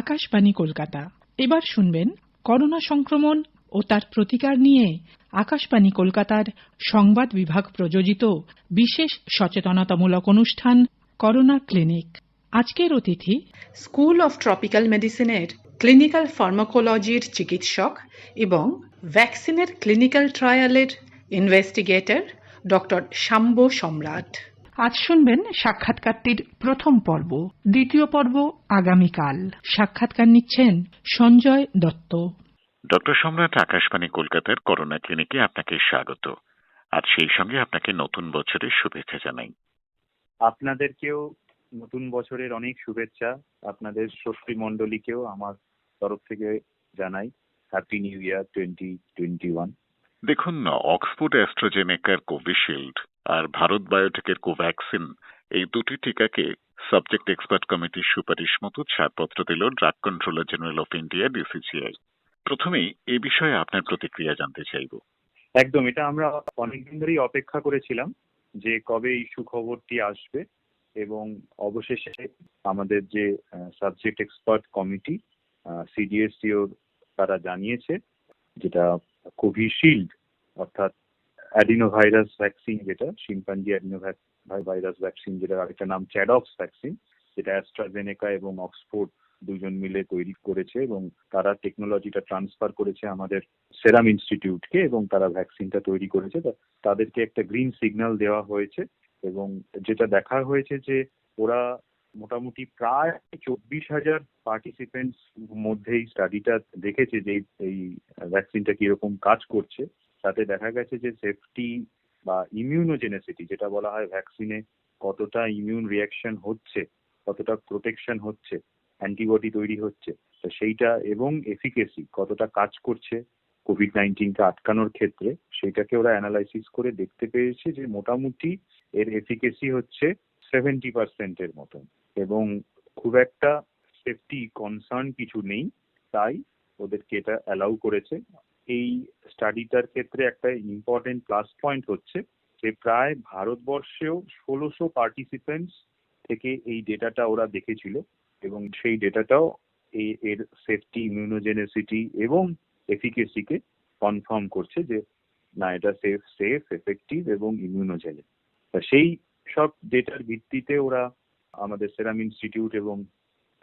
আকাশবাণী কলকাতা। এবার শুনবেন করোনা সংক্রমণ ও তার প্রতিকার নিয়ে আকাশবাণী কলকাতার সংবাদ বিভাগ প্রযোজিত বিশেষ সচেতনতামূলক অনুষ্ঠান করোনা ক্লিনিক। আজকের অতিথি স্কুল অফ ট্রপিক্যাল মেডিসিনের ক্লিনিক্যাল ফার্মাকোলজির চিকিৎসক এবং ভ্যাকসিনের ক্লিনিক্যাল ট্রায়ালের ইনভেস্টিগেটর ডক্টর শাম্ব সম্রাট। আজ শুনবেন সাক্ষাৎকারটির প্রথম পর্ব দ্বিতীয় পর্ব আগামীকাল। সাক্ষাৎকার নিচ্ছেন সঞ্জয় দত্ত। ডক্টর সম্রাট আকাশবাণী কলকাতার করোনা ক্লিনিকে আপনাকে স্বাগত। আর সেই সঙ্গে আপনাকে নতুন বছরের শুভেচ্ছা জানাই। আপনাদেরকেও নতুন বছরের অনেক শুভেচ্ছা। আপনাদের শ্রোতৃ মণ্ডলীকেও আমার তরফ থেকে জানাই। Happy new year twenty twenty one দেখুন অক্সফোর্ড অ্যাস্ট্রাজেনেকার কোভিশিল্ড আর ভারত বায়োটেকের কোভ্যাক্সিন এই দুটি টিকাকে সাবজেক্ট এক্সপার্ট কমিটির সুপারিশ মতো ছাড়পত্র দিল drug controller general of India DCGI প্রথমেই এ বিষয়ে আপনার প্রতিক্রিয়া জানতে চাইব। একদম, এটা আমরা অনেকদিন ধরেই অপেক্ষা করেছিলাম যে কবে এই সুখবরটি আসবে এবং অবশেষে আমাদের যে সাবজেক্ট এক্সপার্ট কমিটি সিডিএসসিও তারা জানিয়েছে যেটা কোভিশিল্ড অর্থাৎ অ্যাডিনোভাইরাস ভ্যাকসিন যেটা, শিম্পাঞ্জি অ্যাডিনোভাইরাস ভ্যাকসিন যেটা আরেকটা নাম চ্যাডক্স ভ্যাকসিন যেটা অ্যাস্ট্রাজেনেকা এবং অক্সফোর্ড দুজন মিলে তৈরি করেছে এবং তারা টেকনোলজিটা ট্রান্সফার করেছে আমাদের সেরাম ইনস্টিটিউটকে এবং তারা ভ্যাকসিনটা তৈরি করেছে। তাদেরকে একটা গ্রিন সিগন্যাল দেওয়া হয়েছে এবং যেটা দেখা হয়েছে যে ওরা মোটামুটি প্রায় চব্বিশ হাজার পার্টিসিপেন্টস মধ্যে এই স্টাডিটা দেখেছে যে এই ভ্যাকসিনটা কীরকম কাজ করছে। তাতে দেখা গেছে যে সেফটি বা ইমিউনোজেনেসিটি যেটা বলা হয় ভ্যাকসিনে কতটা ইমিউন রিয়াকশন হচ্ছে, কতটা প্রোটেকশন হচ্ছে অ্যান্টিবডি তৈরি হচ্ছে, তো সেইটা এবং এফিকেসি কতটা কাজ করছে কোভিড নাইন্টিনকে আটকানোর ক্ষেত্রে সেটাকে ওরা অ্যানালাইসিস করে দেখতে পেয়েছে যে মোটামুটি এর এফিকেসি হচ্ছে সেভেন্টি পার্সেন্টের মতন। এবং খুব একটা সেফটি কনসার্ন কিছু নেই, তাই ওদেরকে এটা অ্যালাউ করেছে। এই স্টাডিটার ক্ষেত্রে একটা ইম্পর্টেন্ট প্লাস পয়েন্ট হচ্ছে যে প্রায় ভারতবর্ষেও ষোলোশো পার্টিসিপেন্টস থেকে এই ডেটাটা ওরা দেখেছিল এবং সেই ডেটাটাও এর সেফটি ইমিউনোজেনেসিটি এবং এফিকেসিকে কনফার্ম করছে যে না, এটা সেফ সেফ এফেক্টিভ এবং ইমিউনোজেনিক সেই সব ডেটার ভিত্তিতে ওরা আমাদের সেরাম ইনস্টিটিউট এবং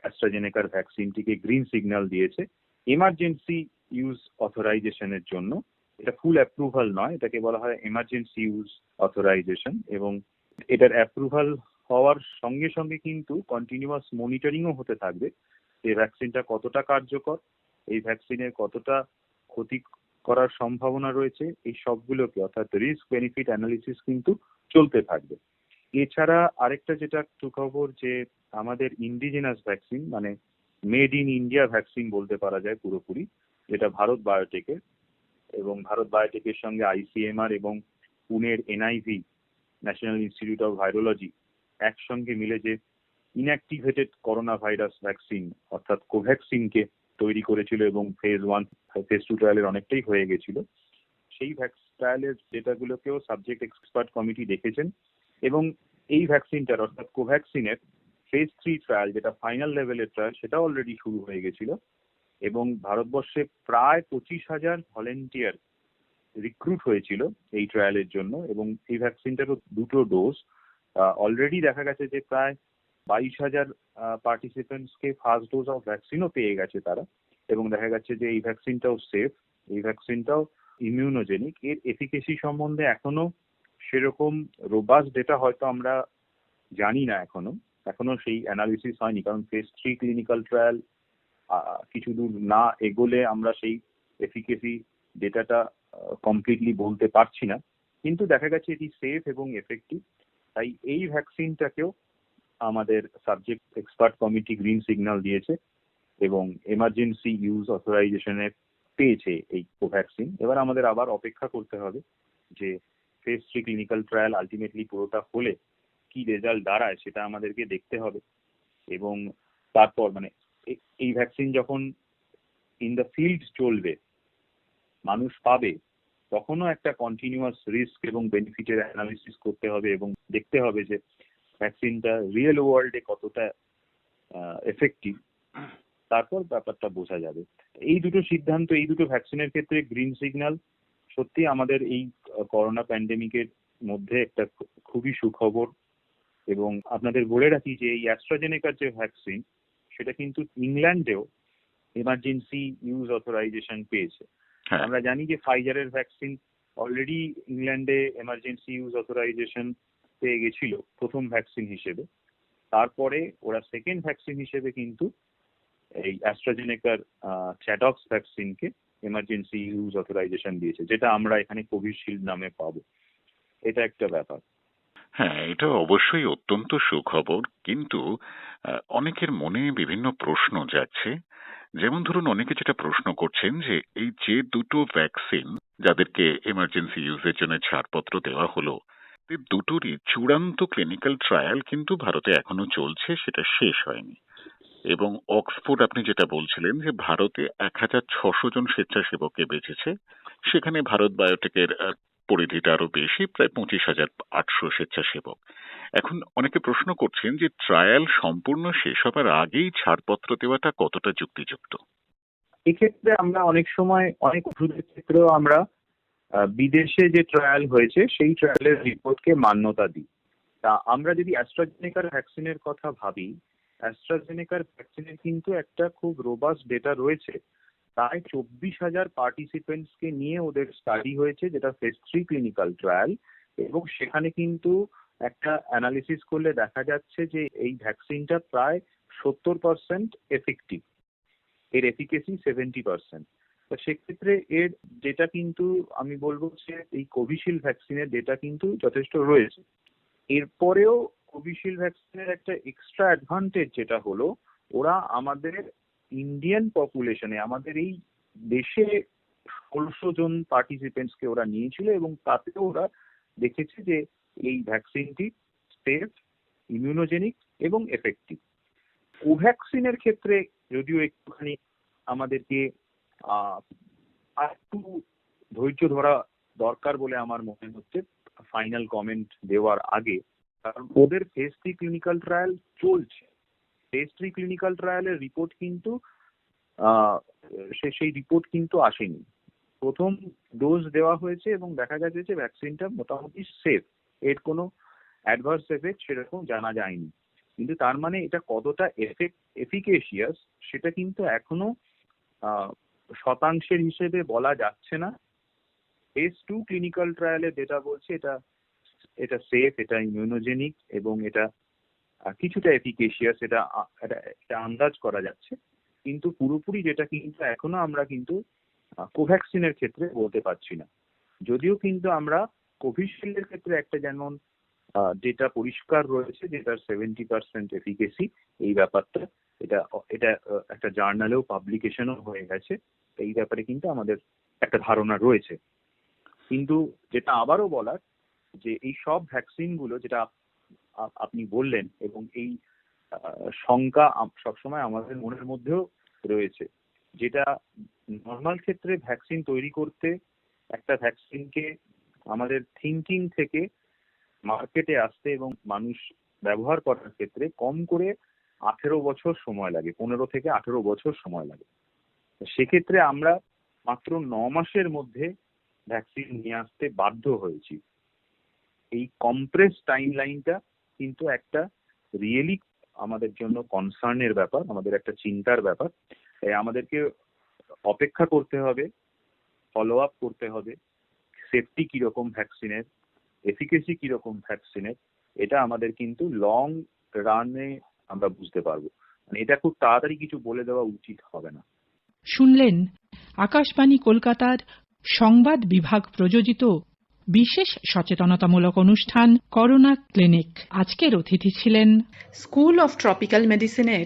অ্যাস্ট্রাজেনেকার ভ্যাকসিনটিকে গ্রিন সিগন্যাল দিয়েছে। এমার্জেন্সি ইউজ অথরাইজেশনের জন্য। এটা ফুল অ্যাপ্রুভাল নয়, এটাকে বলা হয় এমার্জেন্সি ইউজ অথরাইজেশন এবং এটার অ্যাপ্রুভাল হওয়ার সঙ্গে সঙ্গে কিন্তু কন্টিনিউয়াস মনিটরিংও হতে থাকবে। এই ভ্যাকসিনটা কতটা কার্যকর, এই ভ্যাকসিনের কতটা ক্ষতি করার সম্ভাবনা রয়েছে, এই সবগুলোকে অর্থাৎ রিস্ক বেনিফিট অ্যানালিসিস কিন্তু চলতে থাকবে। এছাড়া আরেকটা যেটা সুখবর যে আমাদের ইন্ডিজিনাস ভ্যাকসিন মানে মেড ইন ইন্ডিয়া ভ্যাকসিন বলতে পারা যায় পুরোপুরি, যেটা ভারত বায়োটেকের এবং ভারত বায়োটেকের সঙ্গে আইসিএমআর এবং পুনের NIV national institute of virology একসঙ্গে মিলে যে ইনঅ্যাক্টিভেটেড করোনা ভাইরাস ভ্যাকসিন অর্থাৎ কোভ্যাক্সিনকে তৈরি করেছিল এবং ফেজ ওয়ান ফেজ টু ট্রায়ালের অনেকটাই হয়ে গেছিল। সেই ট্রায়ালের ডেটাগুলোকেও সাবজেক্ট এক্সপার্ট কমিটি দেখেছেন এবং এই ভ্যাকসিনটার অর্থাৎ কোভ্যাক্সিনের ফেজ থ্রি ট্রায়াল যেটা ফাইনাল লেভেলের ট্রায়াল সেটা অলরেডি শুরু হয়ে গেছিল। এবং ভারতবর্ষে প্রায় পঁচিশ হাজার ভলেন্টিয়ার রিক্রুট হয়েছিল এই ট্রায়ালের জন্য। এবং এই ভ্যাকসিনটারও দুটো ডোজ অলরেডি দেখা গেছে যে প্রায় বাইশ হাজার পার্টিসিপেন্টসকে ফার্স্ট ডোজ অফ ভ্যাকসিনও পেয়ে গেছে তারা। এবং দেখা যাচ্ছে যে এই ভ্যাকসিনটাও সেফ এই ভ্যাকসিনটাও ইমিউনোজেনিক এর এফিকেসি সম্বন্ধে এখনও সেরকম রোবাস ডেটা হয়তো আমরা জানি না এখনও। এখনও সেই অ্যানালিসিস হয়নি, কারণ ফেজ থ্রি ক্লিনিক্যাল ট্রায়াল কিছু দূর না এগোলে আমরা সেই এফিকেসি ডেটাটা কমপ্লিটলি বলতে পারছি না। কিন্তু দেখা গেছে এটি সেফ এবং এফেক্টিভ তাই এই ভ্যাকসিনটাকেও আমাদের subject expert committee green signal দিয়েছে এবং এমার্জেন্সি ইউজ অথরাইজেশনের পেয়েছে এই কোভ্যাক্সিন এবার আমাদের আবার অপেক্ষা করতে হবে যে phase three clinical trial ultimately পুরোটা হলে কি রেজাল্ট দাঁড়ায় সেটা আমাদেরকে দেখতে হবে। এবং তারপর মানে এই ভ্যাকসিন যখন ইন দ্য ফিল্ড চলবে, মানুষ পাবে, তখনও একটা কন্টিনিউয়াস রিস্ক এবং বেনিফিটের অ্যানালিসিস করতে হবে এবং দেখতে হবে যে ভ্যাকসিনটা রিয়েল ওয়ার্ল্ডে কতটা এফেক্টিভ তারপর ব্যাপারটা বোঝা যাবে। এই দুটো সিদ্ধান্ত, এই দুটো ভ্যাকসিনের ক্ষেত্রে গ্রিন সিগন্যাল সত্যি আমাদের এই করোনা প্যান্ডেমিকের মধ্যে একটা খুবই সুখবর এবং আপনাদের বলে রাখি যে এই অ্যাস্ট্রাজেনেকার যে ভ্যাকসিন সেটা কিন্তু ইংল্যান্ডেও এমার্জেন্সি ইউজ অথরাইজেশন পেয়েছে। হ্যাঁ। আমরা জানি যে ফাইজারের ভ্যাকসিন অলরেডি ইংল্যান্ডে এমার্জেন্সি ইউজ অথরাইজেশন পেয়ে গেছিল প্রথম ভ্যাকসিন হিসেবে। তারপরে ওরা সেকেন্ড ভ্যাকসিন হিসেবে কিন্তু এই অ্যাস্ট্রাজেনেকার চ্যাটক্স ভ্যাকসিনকে এমার্জেন্সি ইউজ অথরাইজেশন দিয়েছে, যেটা আমরা এখানে কোভিশিল্ড নামে পাবো। এটা একটা ব্যাপার। হ্যাঁ এটা অবশ্যই অত্যন্ত সুখবর, কিন্তু অনেকের মনে বিভিন্ন প্রশ্ন যাচ্ছে। যেমন ধরুন, অনেকে যেটা প্রশ্ন করছেন যে, এই যে দুটো ভ্যাকসিন যাদেরকে এমার্জেন্সি ইউজের জন্য ছাড়পত্র দেওয়া হলো দুটোরই চূড়ান্ত ক্লিনিক্যাল ট্রায়াল কিন্তু ভারতে এখনও চলছে, সেটা শেষ হয়নি। এবং অক্সফোর্ড আপনি যেটা বলছিলেন যে ভারতে এক হাজার ছশো জন স্বেচ্ছাসেবককে বেঁচেছে, সেখানে ভারত বায়োটেকের পরিধিটা আরও বেশি, প্রায় পঁচিশ হাজার আটশো স্বেচ্ছাসেবক। এখন অনেকে প্রশ্ন করছেন যে ট্রায়াল সম্পূর্ণ শেষ হবার আগেই ছাড়পত্র দেওয়াটা কতটা যুক্তিযুক্ত? এক্ষেত্রে আমরা অনেক সময় অনেক ওষুধের ক্ষেত্রেও আমরা বিদেশে যে ট্রায়াল হয়েছে, সেই ট্রায়ালের রিপোর্টকে মান্যতা দিই। তা আমরা যদি অ্যাস্ট্রাজেনেকার ভ্যাকসিনের কথা ভাবি অ্যাস্ট্রাজেনেকার ভ্যাকসিনের কিন্তু একটা খুব রোবাস্ট ডেটা রয়েছে। প্রায় চব্বিশ হাজার পার্টিসিপেন্টসকে নিয়ে ওদের স্টাডি হয়েছে, যেটা ফেজ থ্রি ক্লিনিক্যাল ট্রায়াল এবং সেখানে কিন্তু একটা অ্যানালিসিস করলে দেখা যাচ্ছে যে এই ভ্যাকসিনটা প্রায় সত্তর পার্সেন্ট এফেক্টিভ এর এফিকেসি সেভেন্টি পার্সেন্ট তো সেক্ষেত্রে এর ডেটা কিন্তু আমি বলব যে এই কোভিশিল্ড ভ্যাকসিনের ডেটা কিন্তু যথেষ্ট রয়েছে। এরপরেও কোভিশিল্ড ভ্যাকসিনের একটা এক্সট্রা অ্যাডভান্টেজ যেটা হলো, ওরা আমাদের ইন্ডিয়ান পপুলেশনে আমাদের এই দেশে ষোলশো জন পার্টিসিপেন্টসকে ওরা নিয়েছিল এবং তাতেও ওরা দেখেছে যে এই ভ্যাকসিনটি সেফ ইমিউনোজেনিক এবং এফেক্টিভ কোভ্যাক্সিনের ক্ষেত্রে যদিও একটুখানি আমাদেরকে একটু ধৈর্য ধরা দরকার বলে আমার মনে হচ্ছে ফাইনাল কমেন্ট দেওয়ার আগে কারণ ওদের ফেজ থ্রি ক্লিনিক্যাল ট্রায়াল চলছে। ফেজ থ্রি ক্লিনিক্যাল ট্রায়ালের রিপোর্ট কিন্তু সেই রিপোর্ট কিন্তু আসেনি। প্রথম ডোজ দেওয়া হয়েছে এবং দেখা গেছে যে ভ্যাকসিনটা মোটামুটি সেফ এর কোনো অ্যাডভার্স এফেক্ট সেরকম জানা যায়নি। কিন্তু তার মানে এটা কতটা এফেক্ট এফিকেশিয়াস সেটা কিন্তু এখনও শতাংশের হিসেবে বলা যাচ্ছে না। ফেজ টু ক্লিনিক্যাল ট্রায়ালে যেটা বলছে এটা এটা সেফ এটা ইমিউনোজেনিক এবং এটা কিছুটা এফিকেশিয়াস এটা এটা আন্দাজ করা যাচ্ছে। কিন্তু পুরোপুরি যেটা কিন্তু এখনও আমরা কিন্তু কোভ্যাক্সিনের ক্ষেত্রে বলতে পারছি না। যদিও কিন্তু আমরা কোভিশিল্ডের ক্ষেত্রে একটা যেমন ডেটা পরিষ্কার রয়েছে, যেটার সেভেন্টি পার্সেন্ট এফিকেসি এই ব্যাপারটা, এটা এটা একটা জার্নালেও পাবলিকেশনও হয়ে গেছে, এই ব্যাপারে কিন্তু আমাদের একটা ধারণা রয়েছে। কিন্তু যেটা আবারও বলার যে এই সব ভ্যাকসিনগুলো যেটা আপ- আপ- আপনি বললেন এবং এই শঙ্কা সবসময় আমাদের মনের মধ্যেও রয়েছে। যেটা নর্মাল ক্ষেত্রে ভ্যাকসিন তৈরি করতে একটা ভ্যাকসিনকে আমাদের থিঙ্কিং থেকে মার্কেটে আসতে এবং মানুষ ব্যবহার করার ক্ষেত্রে কম করে আঠেরো বছর সময় লাগে, পনেরো থেকে আঠেরো বছর সময় লাগে। সেক্ষেত্রে আমরা মাত্র ন মাসের মধ্যে ভ্যাকসিন নিয়ে আসতে বাধ্য হয়েছি। এই কম্প্রেস টাইম লাইনটা কিন্তু একটা রিয়েলি আমাদের জন্য কনসার্নের ব্যাপার, আমাদের একটা চিন্তার ব্যাপার। তাই আমাদেরকে অপেক্ষা করতে হবে ফলো আপ করতে হবে সেফটি কীরকম ভ্যাকসিনের এফিকেসি কীরকম ভ্যাকসিনের এটা আমাদের কিন্তু লং রানে আমরা বুঝতে পারব। মানে এটা খুব তাড়াতাড়ি কিছু বলে দেওয়া উচিত হবে না। শুনলেন, আকাশবাণী কলকাতার সংবাদ বিভাগ প্রযোজিত বিশেষ সচেতনতামূলক অনুষ্ঠান করোনা ক্লিনিক। আজকের অতিথি ছিলেন স্কুল অফ ট্রপিক্যাল মেডিসিনের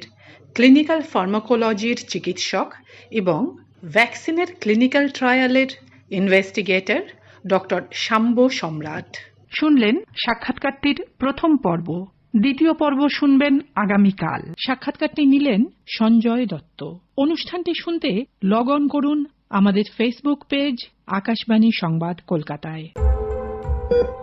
ক্লিনিক্যাল ফার্মাকোলজির চিকিৎসক এবং ভ্যাকসিনের ক্লিনিক্যাল ট্রায়ালের ইনভেস্টিগেটর ডক্টর শাম্ব সম্রাট। শুনলেন সাক্ষাৎকারটির প্রথম পর্ব। দ্বিতীয় পর্ব শুনবেন আগামীকাল। সাক্ষাৎকারটি নিলেন সঞ্জয় দত্ত। অনুষ্ঠানটি শুনতে লগ অন করুন আমাদের ফেসবুক পেজ আকাশবাণী সংবাদ কলকাতায়। thank you